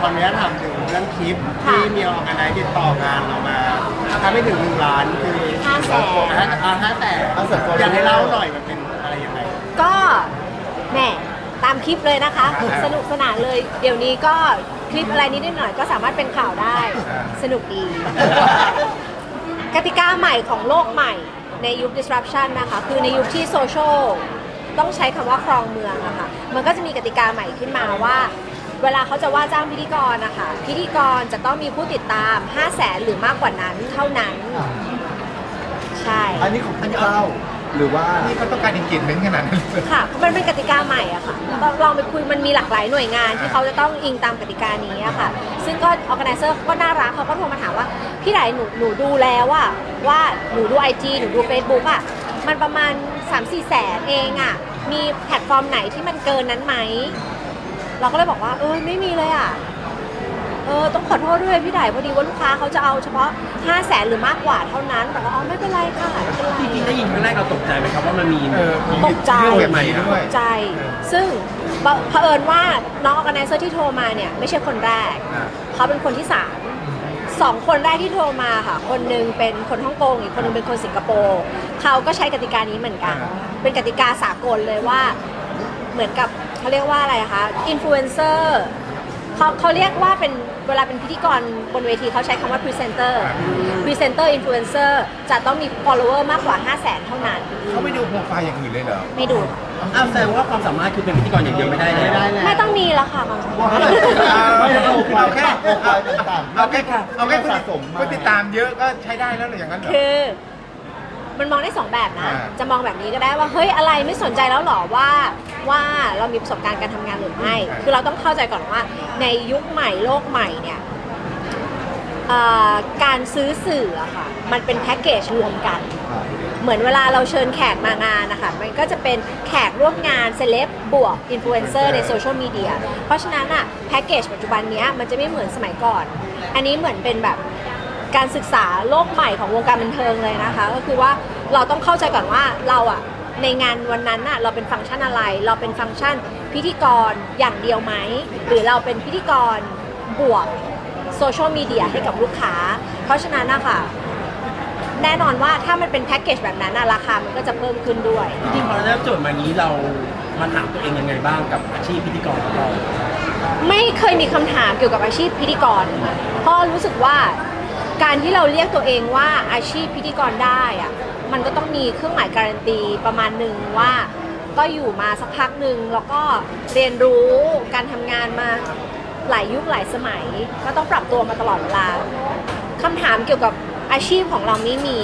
ขออนุญาตถามถึงเรื่องคลิปค่ะที่มีออกงานไหนติดต่องานเรามาทำไม่ถึงหนึ่งล้านคือห้าแสนห้าอ่าห้าแสนอยากให้เล่าหน่อยมันเป็นอะไรยังไงก็แหม่ตามคลิปเลยนะคะ สนุกสนานเลย เดี๋ยวนี้ก็คลิปอะไรนิดหน่อยก็สามารถเป็นข่าวได้ สนุกดี กติกาใหม่ของโลกใหม่ในยุค disruption นะคะ คือในยุคที่โซเชียลต้องใช้คำว่าครองเมืองนะคะมันก็จะมีกติกาใหม่ขึ้นมาว่า เวลาเขาจะว่าจ้างพิธีกรนะคะพิธีกรจะต้องมีผู้ติดตาม 5 0 0แสนหรือมากกว่านั้นเท่านั้นใช่ อันนี้ของพี่เข้าหรือว่านี่เขาต้องการอินเกจเมนต์ขนาดนั้นเลยค่ะมันเป็นกติกาใหม่อะค่ะลองลองไปคุยมันมีหลากหลายหน่วยงานที่เขาจะต้องอิงตามกติกานี้อะค่ะ ซึ่งก็ออ g a แ i เซอร์ก็น่ารักเขาก็โทรมาถามว่า พี่ไหนหนูหนูดูแล้วว่าว่าหนูดู IG หนูดู Facebook อะมันประมาณ 3-4 แสนเองอะมีแพลตฟอร์มไหนที่มันเกินนั้นไหม เราก็เลยบอกว่า เออไม่มีเลยอะเออต้องขอโทษด้วยพี่ไดพอดีว่าลูกค้าเขาจะเอาเฉพาะ5 0 0แสนหรือมากกว่าเท่านั้นแต่ว่าอ๋อไม่เป็นไรค่ะไม่เป็นไร จริงๆได้ยินครั้งแรกเราตกใจไหมครับว่ามันมีเออมีตกใจ เรื่องแบบนี้ด้วยตกใจ ซึ่งเผเผอิญว่าน้องออ g a แ i เซอร์ที่โทรมาเนี่ยไม่ใช่คนแรก อ่า เขาเป็นคนที่สามสองคนแรกที่โทรมาค่ะ คนหนึ่งเป็นคนฮ่องกงอีกคนหนึงเป็นคนสิงคโปร์เขาก็ใช้กติกานี้เหมือนกันอ่าเป็นกติกาสากลเลยว่าเหมือนกับ เขาเรียกว่าอะไรคะอินฟลูเอนเซอร์เขาเขาเรียกว่าเป็นเวลาเป็นพิธีกรบนเวทีเขาใช้คำว่าพรีเซนเตอร์พรีเซนเตอร์อินฟลูเอนเซอร์จะต้องมี follower มากกว่า 5 0 0 0 0 0 เท่านั้น เขาไม่ดูโปรไฟล์อย่างอื่นเลยเหรอไม่ดู อ้าวแสดงว่าความสามารถคือเป็นพิธีกรอย่างเดียวไม่ได้แล้วไม่ได้แล้วไม่ต้องมีแล้วค่ะบางคนไม่ได้โปรไฟล์เอาแค่โปรไฟล์ต่างๆเอาแค่เอาแค่คนสะสมมา คนติดตามเยอะก็ใช้ได้แล้วเหรืออย่างนั้นเหรอ คือ มันมองได้สองแบบนะ อ่า จะมองแบบนี้ก็ได้ว่าเฮ้ยอะไรไม่สนใจแล้วเหรอว่าว่าเรามีประสบการณ์การทำงานหรือไม่ คือเราต้องเข้าใจก่อนว่าในยุคใหม่โลกใหม่เนี่ยเอ่อการซื้อสื่ออะค่ะมันเป็นแพ็กเกจรวมกันเหมือนเวลาเราเชิญแขกมางานนะคะมันก็จะเป็นแขกร่วมงานเซเลบบวกอินฟลูเอนเซอร์ในโซเชียลมีเดียเพราะฉะนั้นอะแพ็กเกจปัจจุบันเนี้ยมันจะไม่เหมือนสมัยก่อน อันนี้เหมือนเป็นแบบ การศึกษาโลกใหม่ของวงการบันเทิงเลยนะคะ ก็คือว่าเราต้องเข้าใจก่อนว่าเราอะในงานวันนั้นน่ะเราเป็นฟังก์ชันอะไร เราเป็นฟังก์ชันพิธีกรอย่างเดียวไหม หรือเราเป็นพิธีกรบวกโซเชียลมีเดียให้กับลูกค้า เพราะฉะนั้นนะคะแน่นอนว่าถ้ามันเป็นแพ็กเกจแบบนั้นน่ะราคามันก็จะเพิ่มขึ้นด้วย จริงๆพอเราได้รับโจทย์มานี้เรามาถามตัวเองยังไงบ้างกับอาชีพพิธีกรของเรา ไม่เคยมีคำถามเกี่ยวกับอาชีพพิธีกรค่ะเพราะรู้สึกว่า การที่เราเรียกตัวเองว่าอาชีพพิธีกรได้อะมันก็ต้องมีเครื่องหมายการันตีประมาณหนึ่งว่า ก็อยู่มาสักพักหนึ่งแล้วก็เรียนรู้การทำงานมาหลายยุคหลายสมัย ก็ต้องปรับตัวมาตลอดเวลาคำถามเกี่ยวกับอาชีพของเราไม่มี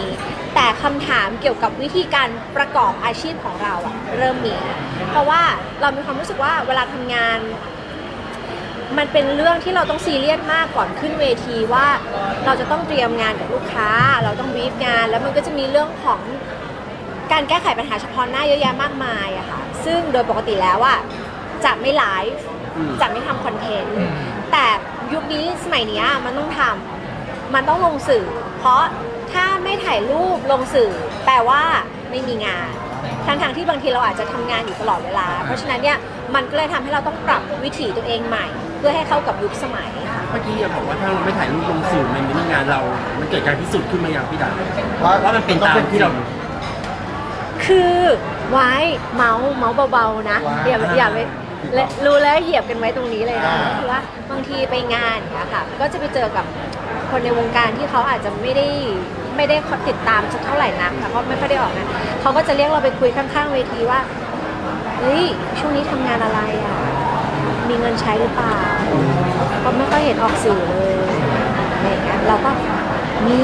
แต่คำถามเกี่ยวกับวิธีการประกอบอาชีพของเราอะเริ่มมี เพราะว่าเรามีความรู้สึกว่าเวลาทำงาน มันเป็นเรื่องที่เราต้องซีเรียสมากก่อนขึ้นเวทีว่าเราจะต้องเตรียมงานกับลูกค้า เราต้องบีฟงาน แล้วมันก็จะมีเรื่องของการแก้ไขปัญหาเฉพาะหน้าเยอะแยะมากมายอะค่ะซึ่งโดยปกติแล้วอะจะไม่ไลฟ์จะไม่ทำคอนเทนต์แต่ยุคนี้สมัยนี้มันต้องทำมันต้องลงสื่อ เพราะถ้าไม่ถ่ายรูปลงสื่อ แปลว่าไม่มีงานทั้งทางที่บางทีเราอาจจะทำงานอยู่ตลอดเวลา เพราะฉะนั้นเนี่ยมันก็เลยทำให้เราต้องปรับวิถีตัวเองใหม่ เพื่อให้เข้ากับยุคสมัยค่ะเมื่อกี้อย่าบอกว่าถ้าเราไม่ถ่ายรูปลงสื่อมันไม่มีงานเรา มันเกิดการพิสูจน์ขึ้นมาอย่างพี่ดาว่าว่ามันเป็นตามที่เรา คือไว้เมาส์เมาส์เบาๆนะว้าว อย่าอย่าไปและรู้แล้วเหยียบกันไว้ตรงนี้เลยนะอ่าก็คือว่าบางทีไปงานอย่างเงี้ยค่ะ ก็จะไปเจอกับคนในวงการที่เขาอาจจะไม่ได้ไม่ได้ติดตามสักเท่าไหร่นักค่ะเพราะไม่ค่อยได้ออกนะเขาก็จะเรียกเราไปคุยข้างๆเวทีว่าเฮ้ยช่วงนี้ทำงานอะไรอะ มีเงินใช้หรือเปล่าก็ไม่ค่อยเห็นออกสื่อเลยอะไรอย่างเงี้ยเราก็มี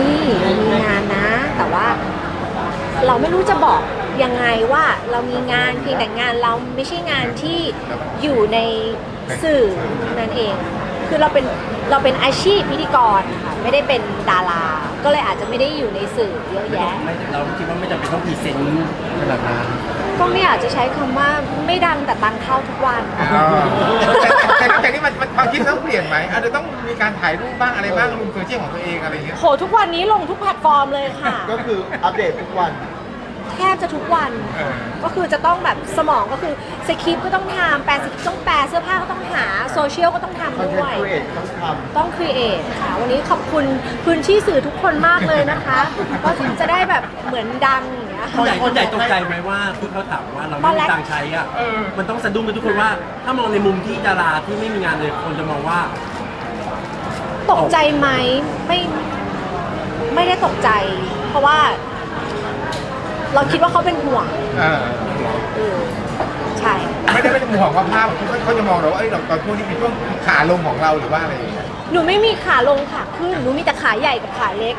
มีงานนะ แต่ว่า เราไม่รู้จะบอกยังไงว่าเรามีงานเพียงแต่งานเราไม่ใช่งานที่อยู่ในสื่อนั่นเอง คือเราเป็นเราเป็นอาชีพพิธีกรนะคะไม่ได้เป็นดารา ก็เลยอาจจะไม่ได้อยู่ในสื่อเยอะแยะ ไม่เราคิดว่าไม่จำเป็นต้องพรีเซนต์ขนาดนั้น ก็ไม่อยากจะใช้คำว่าไม่ดังแต่ตังเข้าทุกวัน อ๋อแต่แต่นี่มันมันความคิดต้องเปลี่ยนไหมอาจจะต้องมีการถ่ายรูปบ้างอะไรบ้างลงโซเชียลของตัวเองอะไรอย่างเงี้ย โหทุกวันนี้ลงทุกแพลตฟอร์มเลยค่ะ ก็คืออัปเดตทุกวันแทท บจะทุกวันเออก็คือจะต้องแบบสมองก็คือสคริปต์ก็ต้องทำแปลสคริปต์ต้องแปลเสื้อผ้าก็ต้องหาโซเชียลก็ต้องคอนทำเทนด้วยต์ครีเอทต้องทต้องครีเอทค่ะ วันนี้ขอบคุณพื้นที่สื่อทุกคนมากเลยนะคะก็จะได้แบบเหมือนดังอย่างเงี้ยคนใหญ่คนใหญ่ตกใจไหมว่าที่เขาถามว่าเราไม่มีตังค์ใช้อะมันต้องสะดุ้งกันทุกคนว่า ถ้ามองในมุมที่ดาราที่ไม่มีงานเลยคนจะมองว่า ตกใจไหมไม่ไม่ได้ตกใจ เพราะว่า เราคิดว่าเขาเป็นห่วงเออเออใช่ ไม่ได้เป็นห่วงว่าภาพเขาเขาจะมองเราว่าเอ้ยเราตอนช่วงนี้เป็นช่วงขาลงของเราหรือว่าอะไรอย่างเงี้ย หนูไม่มีขาลงขาขึ้น หนูมีแต่ขาใหญ่กับขาเล็ก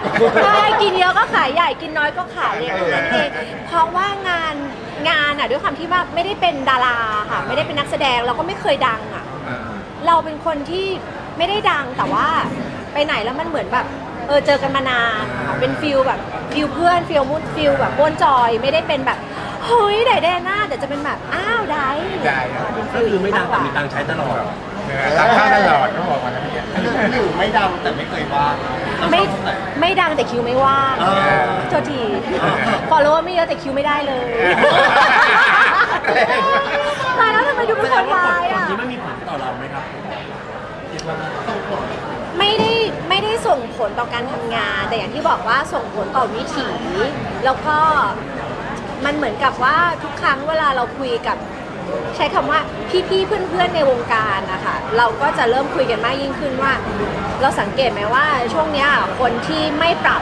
ใช่กินเยอะก็ขาใหญ่ กินน้อยก็ขาเล็กนั่นเองเพราะว่างานงานอะด้วยความที่ว่าไม่ได้เป็นดาราค่ะ ไม่ได้เป็นนักแสดงแล้วก็ไม่เคยดังอะเออเราเป็นคนที่ไม่ได้ดังแต่ว่าไปไหนแล้วมันเหมือนแบบ เออเจอกันมานานค่ะเป็นฟิลแบบฟิลเพื่อนฟิลมุดฟิลแบบม้วนจอยไม่ได้เป็นแบบเฮ้ยไดแดน่าแต่จะเป็นแบบอ้าวได้ได้อะเป็นก็ฟิลคือไม่ดังแต่มีากกตัว่างค์ใช้ตลอดเออตักข้าวตลอดเขาบอกมาแล้วเนี่ยำหรือไม่ดังแต่ไม่เคยว่างไม่ไม่ดังแต่คิวไม่ว่างเออโทษทีฟอลโล่ไม่เยอะแต่คิวไม่ได้เลยตายแล้วทำไมดูเป็นแสคดนงว่าร้ายผลอะ นี้ไม่มีผลต่อเราไหมครับคิดว่าไม่ได้ไม่ได้ ส่งผลต่อการทำงาน แต่อย่างที่บอกว่าส่งผลต่อวิถีแล้วก็มันเหมือนกับว่าทุกครั้งเวลาเราคุยกับ ใช้คำว่าพี่ๆเพื่อนๆในวงการนะคะเราก็จะเริ่มคุยกันมากยิ่งขึ้นว่า เราสังเกตไหมว่าช่วงเนี้ยคนที่ไม่ปรับ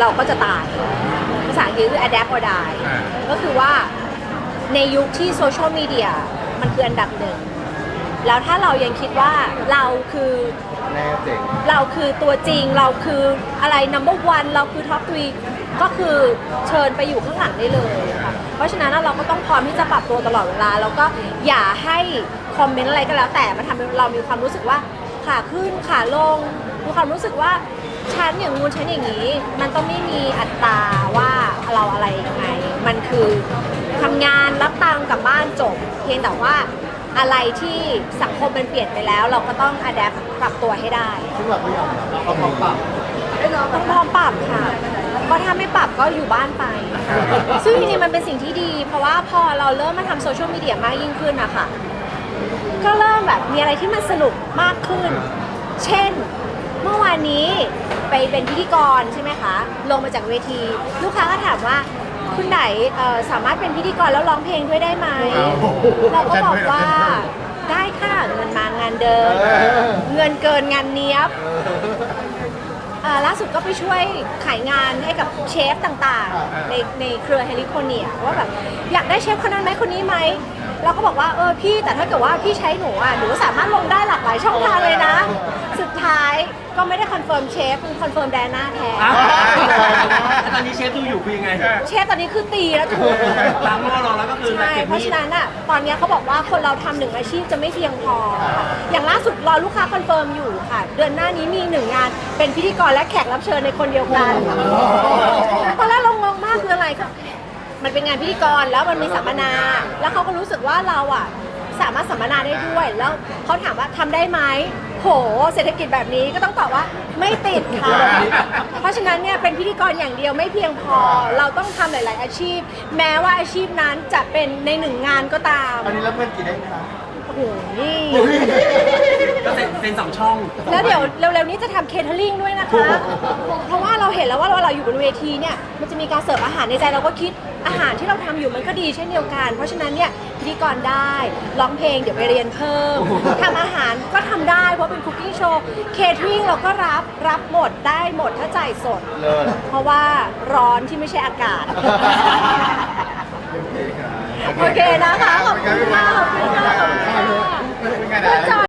เราก็จะตายภาษาอังกฤษคือ adapt or die อ่า ก็คือว่าในยุคที่โซเชียลมีเดียมันคืออันดับหนึ่ง แล้วถ้าเรายังคิดว่าเราคือ แน่เจ๋งเราคือตัวจริงเราคืออะไร number one เราคือ top three ก็คือเชิญไปอยู่ข้างหลังได้เลยค่ะเพราะฉะนั้นเราก็ต้องพร้อมที่จะปรับตัวตลอดเวลา แล้วก็อย่าให้คอมเมนต์อะไรก็แล้ว แต่มันทำให้เรามีความรู้สึกว่าขาขึ้นขาลงมีความรู้สึกว่าฉันอย่างงูนฉันอย่างนี้ มันต้องไม่มีอัตราว่าเราอะไรยังไง มันคือทำงานรับตังกลับบ้านจบ เพียงแต่ว่า อะไรที่สังคมมันเปลี่ยนไปแล้ว เราก็ต้อง adapt ปรับตัวให้ได้ซึ่งเราก็ยอมรับเราพร้อมปรับต้องพร้อมปรับค่ะ เพราะถ้าไม่ปรับก็อยู่บ้านไป ซึ่งจริงๆมันเป็นสิ่งที่ดี เพราะว่าพอเราเริ่มมาทำโซเชียลมีเดียมากยิ่งขึ้นนะคะก็เริ่มแบบมีอะไรที่มันสนุกมากขึ้น เช่น เมื่อวานนี้ไปเป็นพิธีกรใช่ไหมคะ ลงมาจากเวที ลูกค้าก็ถามว่า คุณไหนเอ่อสามารถเป็นพิธีกรแล้วร้องเพลงด้วยได้ไหม เราก็บอกว่าได้ค่ะเงินมางานเดิน เงินเกินงานเนี้ยบอ่าล่าสุดก็ไปช่วยขายงานให้กับเชฟต่างๆ ในในเครือเฮลิโคเนียว่าแบบอยากได้เชฟคนนั้นไหมคนนี้ไหมเราก็บอกว่าเออพี่แต่ถ้าเกิดว่าพี่ใช้หนูอะหนูสามารถลงได้หลากหลายช่องทางเลยนะ สุดท้ายก็ไม่ได้คอนเฟิร์มเชฟคือคอนเฟิร์มแดนหน้าแทนอ้าวแล้ว ตอนนี้เชฟดูอยู่คือยังไงเชฟตอนนี้คือตีแล้วถูก ล้างหม้อรอแล้วก็คือใช่ เก็บเพราะมีดฉะนั้นอะ ตอนเนี้ยเขาบอกว่าคนเราทำหนึ่งอาชีพจะไม่เพียงพอค่ะอย่างล่าสุดรอลูกค้าคอนเฟิร์มอยู่ค่ะ เดือนหน้านี้มีหนึ่งงาน เป็นพิธีกรและแขกรับเชิญในคนเดียวกัน ตอนแรกเรางงมากคืออะไรก็มันเป็นงานพิธีกรแล้วมันมีสัมมนา แล้วเขาก็รู้สึกว่าเราอะสามารถสัมมนาได้ด้วย แล้วเขาถามว่าทำได้ไหม โห เศรษฐกิจแบบนี้ก็ต้องตอบว่าไม่ติดค่ะ เพราะฉะนั้นเนี่ยเป็นพิธีกรอย่างเดียวไม่เพียงพอ เราต้องทำหลาย ๆ อาชีพ แม้ว่าอาชีพนั้นจะเป็นในหนึ่งงานก็ตาม อันนี้รับเงินกี่ได้ครับ โอ้โหนี่ก็เซ็นเซ็นสองช่องแล้วเดี๋ยวเร็วๆนี้จะทำเคเทอริงด้วยนะคะ เพราะว่าเราเห็นแล้วว่าเราอยู่บนเวทีเนี่ยมันจะมีการเสิร์ฟอาหารในใจเราก็คิดอาหารที่เราทำอยู่มันก็ดีเช่นเดียวกัน เพราะฉะนั้นเนี่ยพิธีกรได้ร้องเพลงเดี๋ยวไปเรียนเพิ่มทำอาหารก็ทำได้เพราะเป็นคุกกิ้งโชว์เคเทอริงเราก็รับรับหมดได้หมดถ้าจ่ายสด เลิศ เพราะว่าร้อนที่ไม่ใช่อากาศ โอเคนะคะ ขอบคุณมากขอบคุณมากขอบคุณมาก เป็นไงนะ